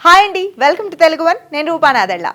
Hi అండి welcome to Telugu one నేను రూపానాదళ్ళ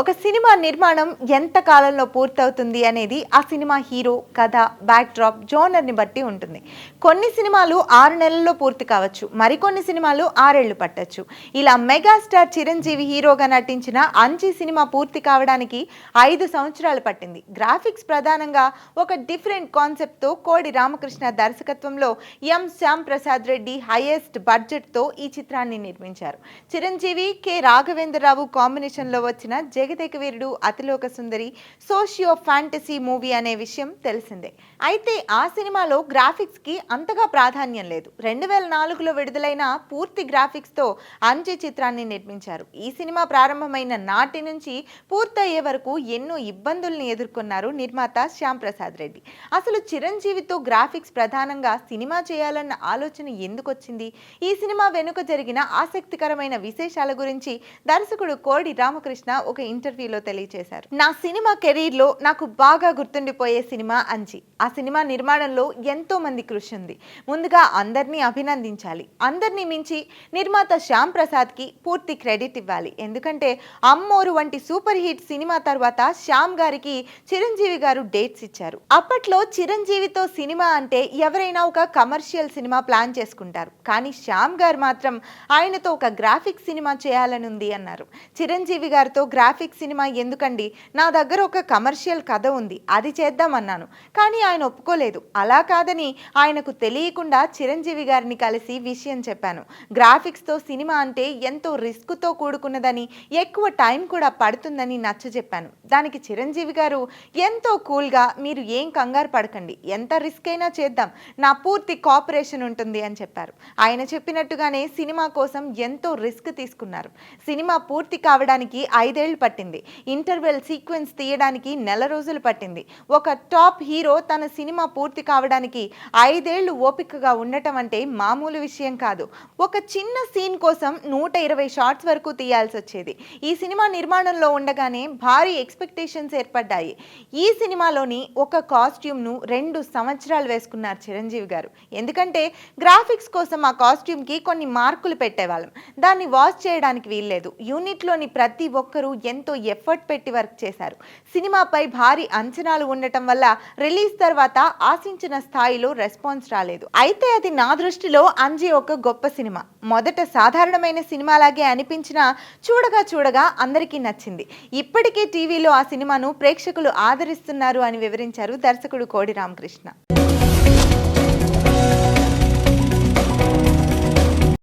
ఒక సినిమా నిర్మాణం ఎంత కాలంలో పూర్తవుతుంది అనేది ఆ సినిమా హీరో కథ బ్యాక్ డ్రాప్ జోనర్ని బట్టి ఉంటుంది. కొన్ని సినిమాలు ఆరు నెలల్లో పూర్తి కావచ్చు మరికొన్ని సినిమాలు ఆరేళ్ళు పట్టొచ్చు. ఇలా మెగాస్టార్ చిరంజీవి హీరోగా నటించిన అంచి సినిమా పూర్తి కావడానికి ఐదు సంవత్సరాలు పట్టింది. గ్రాఫిక్స్ ప్రధానంగా ఒక డిఫరెంట్ కాన్సెప్ట్తో కోడి రామకృష్ణ దర్శకత్వంలో ఎం శ్యామ్ ప్రసాద్ రెడ్డి హైయెస్ట్ బడ్జెట్తో ఈ చిత్రాన్ని నిర్మించారు. చిరంజీవి కె రాఘవేంద్రరావు కాంబినేషన్లో వచ్చిన Jagadeka Veerudu Athiloka Sundari socio fantasy movie అనే విషయం తెలిసిందే. అయితే ఆ సినిమాలో గ్రాఫిక్స్కి అంతగా ప్రాధాన్యం లేదు. రెండు వేల నాలుగులో విడుదలైన పూర్తి గ్రాఫిక్స్తో అంజి చిత్రాన్ని నిర్మించారు. ఈ సినిమా ప్రారంభమైన నాటి నుంచి పూర్తయ్యే వరకు ఎన్నో ఇబ్బందుల్ని ఎదుర్కొన్నారు నిర్మాత శ్యామ్ ప్రసాద్ రెడ్డి. అసలు చిరంజీవితో గ్రాఫిక్స్ ప్రధానంగా సినిమా చేయాలన్న ఆలోచన ఎందుకు వచ్చింది ఈ సినిమా వెనుక జరిగిన ఆసక్తికరమైన విశేషాల గురించి దర్శకుడు కోడి రామకృష్ణ ఒక ఇంటర్వ్యూలో తెలియజేశారు నా సినిమా కెరీర్లో నాకు బాగా గుర్తుండిపోయే సినిమా అంచి ఆ సినిమా నిర్మాణంలో ఎంతో మంది కృషి ఉంది. ముందుగా అందరినీ అభినందించాలి. అందరినీ మించి నిర్మాత శ్యామ్ ప్రసాద్కి పూర్తి క్రెడిట్ ఇవ్వాలి. ఎందుకంటే అమ్మోరు వంటి సూపర్ హిట్ సినిమా తర్వాత శ్యామ్ గారికి చిరంజీవి గారు డేట్స్ ఇచ్చారు. అప్పట్లో చిరంజీవితో సినిమా అంటే ఎవరైనా ఒక కమర్షియల్ సినిమా ప్లాన్ చేసుకుంటారు. కానీ శ్యామ్ గారు మాత్రం ఆయనతో ఒక గ్రాఫిక్ సినిమా చేయాలని ఉంది అన్నారు. చిరంజీవి గారితో గ్రాఫిక్ సినిమా ఎందుకండి? నా దగ్గర ఒక కమర్షియల్ కథ ఉంది అది చేద్దామన్నాను. కానీ ఆయన ఒప్పుకోలేదు. అలా కాదని ఆయనకు తెలియకుండా చిరంజీవి గారిని కలిసి విషయం చెప్పాను. గ్రాఫిక్స్తో సినిమా అంటే ఎంతో రిస్క్తో కూడుకున్నదని ఎక్కువ టైం కూడా పడుతుందని నచ్చ చెప్పాను. దానికి చిరంజీవి గారు ఎంతో కూల్గా మీరు ఏం కంగారు పడకండి. ఎంత రిస్క్ అయినా చేద్దాం. నా పూర్తి కోఆపరేషన్ ఉంటుంది అని చెప్పారు. ఆయన చెప్పినట్టుగానే సినిమా కోసం ఎంతో రిస్క్ తీసుకున్నారు. సినిమా పూర్తి కావడానికి ఐదేళ్ళు పట్టింది. ఇంటర్వెల్ సీక్వెన్స్ తీయడానికి నెల రోజులు పట్టింది. ఒక టాప్ హీరో తన సినిమా పూర్తి కావడానికి ఐదేళ్ళు ఓపికగా ఉండటం అంటే మామూలు విషయం కాదు. ఒక చిన్న సీన్ కోసం నూట ఇరవై షార్ట్స్ వరకు తీయాల్సి వచ్చేది. ఈ సినిమా నిర్మాణంలో ఉండగానే భారీ ఎక్స్పెక్టేషన్స్ ఏర్పడ్డాయి. ఈ సినిమాలోని ఒక కాస్ట్యూమ్ను రెండు సంవత్సరాలు వేసుకున్నారు చిరంజీవి గారు. ఎందుకంటే గ్రాఫిక్స్ కోసం ఆ కాస్ట్యూమ్కి కొన్ని మార్కులు పెట్టేవాళ్ళం. దాన్ని వాష్ చేయడానికి వీల్లేదు. యూనిట్లోని ప్రతి ఒక్కరూ ఎంతో ఎఫర్ట్ పెట్టి వర్క్ చేశారు. సినిమాపై భారీ అంచనాలు ఉండటం వల్ల రిలీజ్ తర్వాత ఆశించిన స్థాయిలో రెస్పాన్స్ రాలేదు. అయితే అది నా దృష్టిలో అంజీ ఒక గొప్ప సినిమా. మొదట సాధారణమైన సినిమాలాగే అనిపించినా చూడగా చూడగా అందరికీ నచ్చింది. ఇప్పటికీ టీవీలో ఆ సినిమాను ప్రేక్షకులు ఆదరిస్తున్నారు అని వివరించారు దర్శకుడు కోడి రామకృష్ణ.